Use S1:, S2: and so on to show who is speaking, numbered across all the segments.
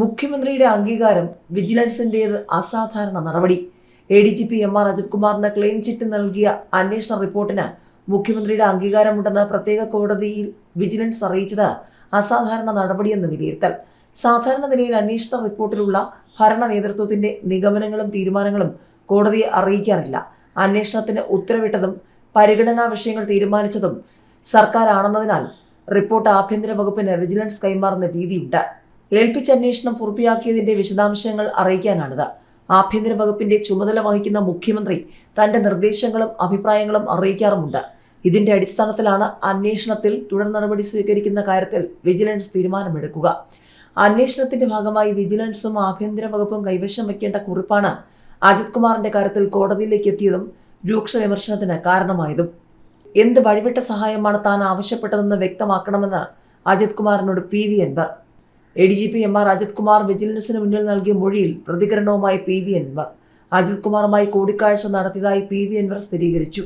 S1: മുഖ്യമന്ത്രിയുടെ അംഗീകാരം വിജിലൻസിന്റേത് അസാധാരണ നടപടി. A D G P M R Ajith കുമാറിന് ക്ലെയിം ചിറ്റ് നൽകിയ അന്വേഷണ റിപ്പോർട്ടിന് മുഖ്യമന്ത്രിയുടെ അംഗീകാരമുണ്ടെന്ന് പ്രത്യേക കോടതിയിൽ വിജിലൻസ് അറിയിച്ചത് അസാധാരണ നടപടിയെന്ന് വിലയിരുത്തൽ. സാധാരണ നിലയിൽ അന്വേഷണ റിപ്പോർട്ടിലുള്ള ഭരണ നേതൃത്വത്തിന്റെ നിഗമനങ്ങളും തീരുമാനങ്ങളും കോടതിയെ അറിയിക്കാറില്ല. അന്വേഷണത്തിന് ഉത്തരവിട്ടതും പരിഗണനാ വിഷയങ്ങൾ തീരുമാനിച്ചതും സർക്കാരാണെന്നതിനാൽ റിപ്പോർട്ട് ആഭ്യന്തര വകുപ്പിന് വിജിലൻസ് കൈമാറുന്ന രീതിയുണ്ട്. ഏൽപ്പിച്ച അന്വേഷണം പൂർത്തിയാക്കിയതിന്റെ വിശദാംശങ്ങൾ അറിയിക്കാനാണിത്. ആഭ്യന്തര വകുപ്പിന്റെ ചുമതല വഹിക്കുന്ന മുഖ്യമന്ത്രി തന്റെ നിർദ്ദേശങ്ങളും അഭിപ്രായങ്ങളും അറിയിക്കാറുമുണ്ട്. ഇതിന്റെ അടിസ്ഥാനത്തിലാണ് അന്വേഷണത്തിൽ തുടർ നടപടി സ്വീകരിക്കുന്ന കാര്യത്തിൽ വിജിലൻസ് തീരുമാനമെടുക്കുക. അന്വേഷണത്തിന്റെ ഭാഗമായി വിജിലൻസും ആഭ്യന്തര വകുപ്പും കൈവശം വെക്കേണ്ട കുറിപ്പാണ് അജിത് കുമാറിന്റെ കാര്യത്തിൽ കോടതിയിലേക്ക് എത്തിയതും രൂക്ഷ വിമർശനത്തിന് കാരണമായതും. എന്ത് വഴിവിട്ട സഹായമാണ് താൻ ആവശ്യപ്പെട്ടതെന്ന് വ്യക്തമാക്കണമെന്ന് Ajith കുമാറിനോട് P V Anvar A D G P M R Ajith Kumar വിജിലൻസിന് മുന്നിൽ നൽകിയ മൊഴിയിൽ പ്രതികരണവുമായി പി വി അൻവർ അജിത് കുമാറുമായി കൂടിക്കാഴ്ച നടത്തിയതായി പി വി അൻവർ സ്ഥിരീകരിച്ചു.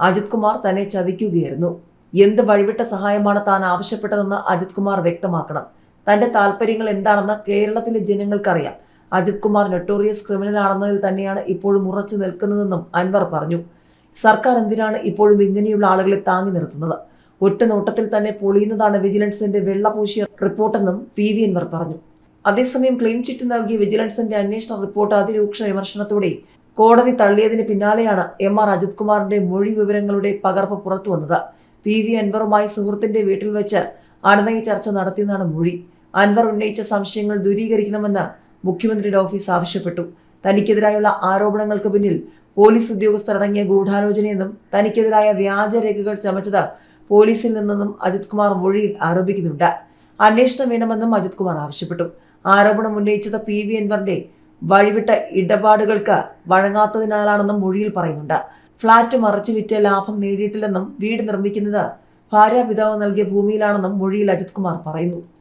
S1: അജിത് കുമാർ തന്നെ ചതിക്കുകയായിരുന്നു. എന്ത് വഴിവിട്ട സഹായമാണ് താൻ ആവശ്യപ്പെട്ടതെന്ന് അജിത് കുമാർ വ്യക്തമാക്കണം. തന്റെ താല്പര്യങ്ങൾ എന്താണെന്ന് കേരളത്തിലെ ജനങ്ങൾക്കറിയാം. അജിത് കുമാർ നൊട്ടോറിയസ് ക്രിമിനൽ ആണെന്നതിൽ തന്നെയാണ് ഇപ്പോഴും ഉറച്ചു നിൽക്കുന്നതെന്നും അൻവർ പറഞ്ഞു. സർക്കാർ എന്തിനാണ് ഇപ്പോഴും ഇങ്ങനെയുള്ള ആളുകളെ താങ്ങി നിർത്തുന്നത്? ഒറ്റ നോട്ടത്തിൽ തന്നെ പൊളിയുന്നതാണ് വിജിലൻസിന്റെ വെള്ളപൂശിയ റിപ്പോർട്ടെന്നും പി വി അൻവർ പറഞ്ഞു. അതേസമയം ക്ലെയിം ചിറ്റ് നൽകിയ വിജിലൻസിന്റെ അന്വേഷണ റിപ്പോർട്ട് അതിരൂക്ഷ വിമർശനത്തോടെ കോടതി തള്ളിയതിന് പിന്നാലെയാണ് എം ആർ അജിത് കുമാറിന്റെ മൊഴി വിവരങ്ങളുടെ പകർപ്പ് പുറത്തു വന്നത്. പി വി അൻവറുമായി സുഹൃത്തിന്റെ വീട്ടിൽ വെച്ച് അണനയ ചർച്ച നടത്തിയെന്നാണ് മൊഴി. അൻവർ ഉന്നയിച്ച സംശയങ്ങൾ ദൂരീകരിക്കണമെന്ന് മുഖ്യമന്ത്രിയുടെ ഓഫീസ് ആവശ്യപ്പെട്ടു. തനിക്കെതിരായുള്ള ആരോപണങ്ങൾക്ക് പിന്നിൽ പോലീസ് ഉദ്യോഗസ്ഥർ ഉദ്യോഗസ്ഥരടങ്ങിയ ഗൂഢാലോചനയെന്നും തനിക്കെതിരായ വ്യാജരേഖകൾ ചമച്ചത് പോലീസിൽ നിന്നും അജിത് കുമാർ മൊഴിയിൽ ആരോപിക്കുന്നുണ്ട്. അന്വേഷണം വേണമെന്നും അജിത് കുമാർ ആവശ്യപ്പെട്ടു. ആരോപണം ഉന്നയിച്ചത് പി വി അൻവറിന്റെ വഴിവിട്ട ഇടപാടുകൾക്ക് വഴങ്ങാത്തതിനാലാണെന്നും മൊഴിയിൽ പറയുന്നുണ്ട്. ഫ്ളാറ്റ് മറച്ചു വിറ്റ് ലാഭം നേടിയിട്ടില്ലെന്നും വീട് നിർമ്മിക്കുന്നത് ഭാര്യാപിതാവ് നൽകിയ ഭൂമിയിലാണെന്നും മൊഴിയിൽ അജിത് കുമാർ പറയുന്നു.